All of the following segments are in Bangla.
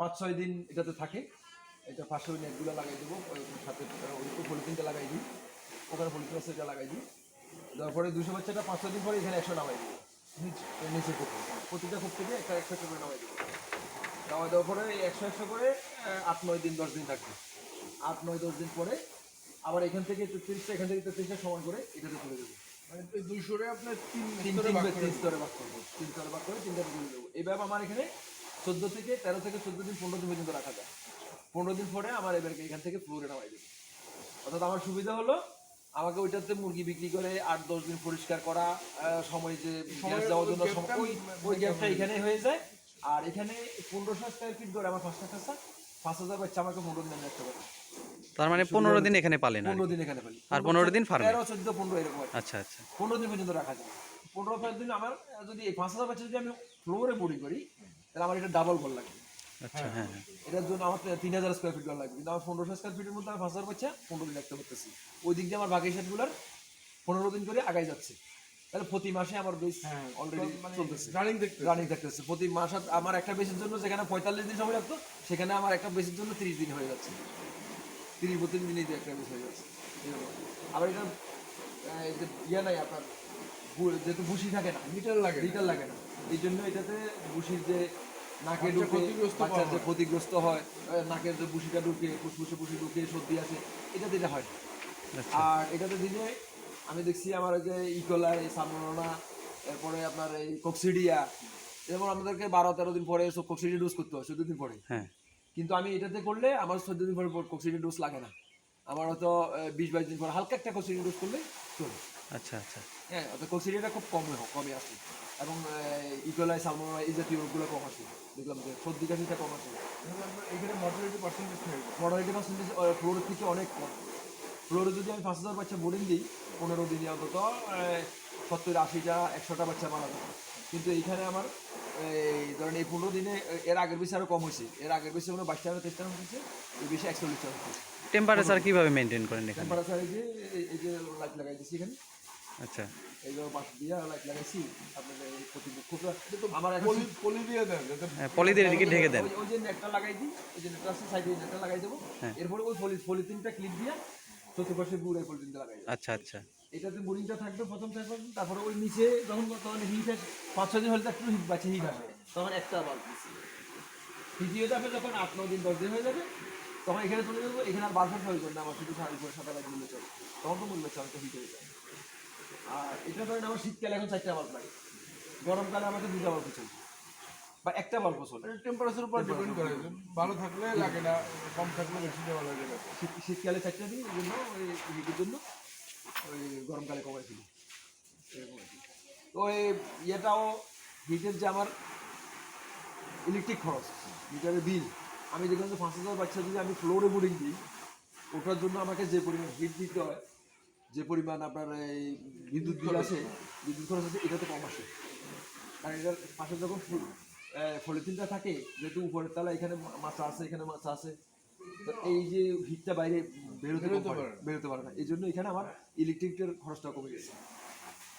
পাঁচ ছয় দিন এটাতে থাকে। এটা পাশে ওই নেটগুলো লাগাই দেবো সাথে ওই পলিথিনটা লাগাই দিই ওখানে পলিথিন আছে এটা লাগাই দিই। তারপরে দুশো বাচ্চাটা পাঁচ ছয় দিন পরে এখানে একশো নামাই দিই নিচে নিচে কূপ প্রতিটা কূপ থেকে একটা একশো একটা করে নামাই দিই নামাই দেওয়ার পরে একশো একশো করে আট নয় দিন দশ দিন থাকবে আট নয় দশ দিন পরে আবার এখান থেকে তেত্রিশটা এখান থেকে তেত্রিশটা সমান করে এটাতে তুলে দেবো। মানে দুইশোরে আপনার তিন তিন তিন স্তরে ভাগ করব। তিন স্তরে ভাগ করে তিনটা তুলে দেবো। এইভাবে আমার এখানে চোদ্দ থেকে তেরো থেকে চোদ্দ দিন পনেরো দিন পর্যন্ত রাখা যায়। পনেরো দিন পরে আমার এবারকে এখান থেকে ফ্লোরে নামাই দেবো। অর্থাৎ আমার সুবিধা হলো আমাকে ওইটাতে মুরগি বিক্রি করে আট দশ দিন পরিষ্কার করা সময় যে গ্যাস দেওয়ার জন্য ওই ওই গ্যাপটা এখানে হয়ে যায়। আর এখানে পনেরোশো স্কোয়ার ফিট করে আমার পাঁচটা খাঁচা পাঁচ হাজার বাচ্চা আমাকে পনেরো দিন রাখতে পারে। তার মানে পনেরো দিন এখানে পালেন আর পনেরো দিন এখানে পাই আর পনেরো দিন ফার্মে তেরো চোদ্দ পনেরো এরকম আচ্ছা আচ্ছা। পনেরো দিন পর্যন্ত রাখা যায়। পনেরো পাঁচ দিন আমার যদি এই পাঁচ হাজার বাচ্চা যদি আমি ফ্লোরে বোর্ডিং করি তাহলে আমার এটা ডাবল ঘর লাগবে। আচ্ছা। হ্যাঁ হ্যাঁ এটার জন্য আমার তিন হাজার স্কোয়ার ফিট ঘর লাগবে। কিন্তু আমার পনেরোশো স্কোয়ার ফিটের মধ্যে আমি পাঁচ হাজার বাচ্চা পনেরো দিন রাখতে পারতেছি ওই দিক দিয়ে আমার বাকি সেটগুলোর পনেরো দিন করে আগাই যাচ্ছে। তাহলে প্রতি মাসে আমার বেশ হ্যাঁ, অলরেডি চলতেছে। রানিং দেখতে রানিং থাকতেছে প্রতি মাস আমার একটা বেসের জন্য যেখানে পঁয়তাল্লিশ দিন সময় লাগতো সেখানে আমার একটা বেসের জন্য তিরিশ দিন হয়ে যাচ্ছে। তিরিশ বত্রিশ দিনই একটা বেস হয়ে যাচ্ছে। আবার এটা ইয়ে নাই আপনার যেহেতু ভুসি থাকে না মিটার লাগে। লিটার লাগে না। এই জন্য এটাতে ভুসির যে নাকে ঢুকে বাচ্চার যে ক্ষতিগ্রস্ত হয় নাকের যে ভুসিটা ঢুকে ফুসফুসে ভুসি ঢুকে সর্দি আছে এটাতে এটা হয় আচ্ছা। আর এটাতে দিলে আমি দেখছি আমার ওই যে ইকোলাই সামনোনা এরপরে আপনার এই কক্সিডিয়া যেমন আমাদেরকে বারো তেরো দিন পরে সব কক্সিডি ডোজ করতে হয় চোদ্দ দিন পরে। হ্যাঁ। কিন্তু আমি এটাতে করলে আমার চোদ্দ দিন পরে কক্সিডি ডোজ লাগে না। আমার হয়তো বিশ বাইশ দিন পরে হালকা একটা কক্সিডি ডোজ করলে চলে। আচ্ছা আচ্ছা। হ্যাঁ অর্থাৎ কক্সিডিটা খুব কম কমে আসে। এবং ইকোলাই সামনোনা এই জাতীয় রোগগুলো কম আসে দেখলাম যে সর্দি কাশিটা কম আসে এখানে মর্টালিটি পার্সেন্টেজ মর্টালিটি পার্সেন্টেজ ফ্লোরের থেকে অনেক কম। ফ্লোরে যদি আমি পাঁচ হাজার বাচ্চা বোর্ডিং দিই পনেরো দিনে অন্তত সত্তর আশিটা একশোটা বাচ্চা মারা যাবে কিন্তু এইখানে আমার এই ধরেন এই পনেরো দিনে এর আগের বেশি আরও কম হয়েছে। এর আগের বেশি কোনো বাইশটা টাকা তেইশটা হয়েছে এই বেশি একচল্লিশটা হয়েছে। টেম্পারেচার কীভাবে মেনটেন করেন এখানে? টেম্পারেচার এই যে এই- এই যে লাইট লাগাই দিচ্ছি এখানে। আচ্ছা। এইভাবে পাশ দিয়ে লাগাইছি। আপনার এই প্রতিপক্ষটা আমার পলি পলি দিয়ে দেন হ্যাঁ পলি দিয়ে এদিকে ঢেকে দেন। ওই- ওই যে নেটটা লাগাই দিই ওই যে নেটটা আছে সাইডে নেটটা লাগাই দেবো। হ্যাঁ। এরপরে ওই পলি পলিথিনটা ক্লিপ দিয়ে চতুর্পাশে বুড়ে পলিথিনটা লাগাই আচ্ছা আচ্ছা। এটাতে বোরিংটা থাকবে প্রথম থাকবে তারপরে ওই নিচে যখন তখন হিট আছে পাঁচ ছয় দিন হলে একটু হিট বাঁচে হিট আসবে তখন একটা বাল্ব দ্বিতীয় ধাপে যখন আট ন দিন দশ দিন হয়ে যাবে তখন এখানে চলে যাব এখানে আর বাল্বের প্রয়োজন না আমার শুধু সাড়ে সাদা লাইট চলে। তখন তো মূল্য চলে তো হিট হয়ে যায় আর এটা ধরেন আমার শীতকালে এখন চারটা বাল্ব লাগে। গরমকালে আমাকে দুটা বাল্ব চলছে বা একটা বাল্ব চলে টেম্পারেচার উপর ডিপেন্ড করে। ভালো থাকলে লাগে না কম থাকলে বেশি দেওয়া লাগে না। শীতকালে চারটা দিই এই জন্য ওই জন্য ওই গরমকালে কমাই ফেলি এরকম তো এই ইয়েটাও হিটের যে আমার ইলেকট্রিক খরচ মিটারের বিল আমি দেখলাম যে পাঁচ হাজার বাচ্চা যদি আমি ফ্লোরে বোর্ডিং দিই ওটার জন্য আমাকে যে পরিমাণ হিট দিতে হয় যে পরিমাণ আপনার এই বিদ্যুৎ বিল আছে বিদ্যুৎ খরচ আছে এটাতে কম আসে। কারণ এটার পাশে যখন পলিথিনটা থাকে যেহেতু উপরের তলা এখানে মাছা আছে এখানে মাছা আছে তো এই যে হিটটা বাইরে বেরোতে বেরোতে পারে না। বেরোতে পারে না। এই জন্য এখানে আমার ইলেকট্রিকের খরচটা কমে গেছে।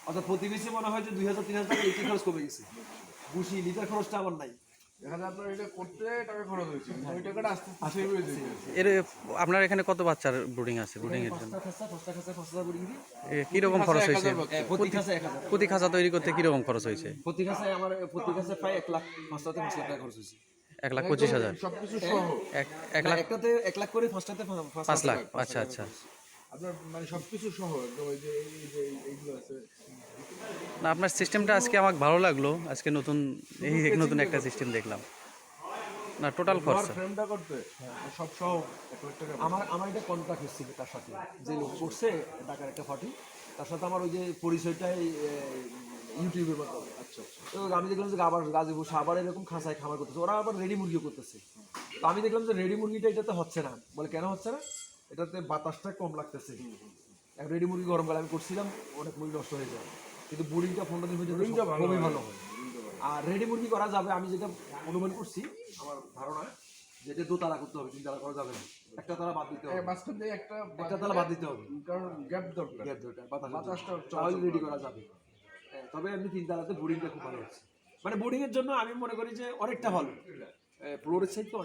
অর্থাৎ প্রতি বেশি মনে হয় যে দুই হাজার তিন হাজার টাকা ইলেকট্রিক খরচ কমে গেছে। বুঝি লিটার খরচটা আমার নাই। আপনার হয়ে এর এখানে কত বাচ্চার ব্রুডিং আছে ব্রুডিং এর জন্য? কীরকম খরচ হয়েছে? প্রতি খাঁচা এক হাজার। প্রতি খাঁচা তৈরি করতে কীরকম খরচ হয়েছে? প্রতি খাঁচায় আমার প্রতি খাঁচায় প্রায় এক লাখ পাঁচ লাখ টাকা খরচ হয়েছে। এক লাখ পঁচিশ হাজার। এক এক না, লাখ একটাতে এক লাখ করে পাঁচ লাখ। আচ্ছা আচ্ছা। আপনার মানে সবকিছু সহ একদম ওই যে এই যে এইগুলো আছে। না আপনার সিস্টেমটা আজকে আমাকে ভালো লাগল। আজকে নতুন এই নতুন একটা সিস্টেম দেখলাম। না টোটাল খরচা। ফ্রেমটা করতে? সব সহ এক লাখ টাকা আমার আমার একটা কন্ট্রাক্ট এসেছিল তার সাথে। যে লোক করছে ঢাকার একটা পার্টি তার সাথে আমার ওই যে পরিচয়টাই ইউটিউবের মাধ্যমে। আচ্ছা তো আমি দেখলাম যে আবার গাজীপুর আবার এরকম খাঁচায় খামার করতেছে। ওরা আবার রেডি মুরগিও করতেছে। তো আমি দেখলাম যে রেডি মুরগিটা এটাতে হচ্ছে না। বলে কেন হচ্ছে না? এটাতে বাতাসটা কম লাগতেছে। এক রেডি মুরগি গরমকালে আমি করছিলাম অনেক মুরগি নষ্ট হয়ে যায়। কিন্তু বোরিংটা পনেরো দিন ভালো খুবই ভালো হয়। আর রেডি মুরগি করা যাবে আমি যেটা অনুমান করছি আমার ধারণা যেটা দোতলা করতে হবে তিনতলা করা যাবে না। একটা তালা বাদ দিতে হবে। মাঝখান দিয়ে একটা একটা তালা বাদ দিতে হবে। কারণ গ্যাপ দরকার। গ্যাপ দরকার বাতাস বাতাসটা তাহলে রেডি করা যাবে। হ্যাঁ, তবে এমনি তিন তালাতে বোর্ডিংটা খুব ভালো হচ্ছে। মানে বোর্ডিং এর জন্য আমি মনে করি যে অনেকটা ভালো। ফ্লোরের সাইড তো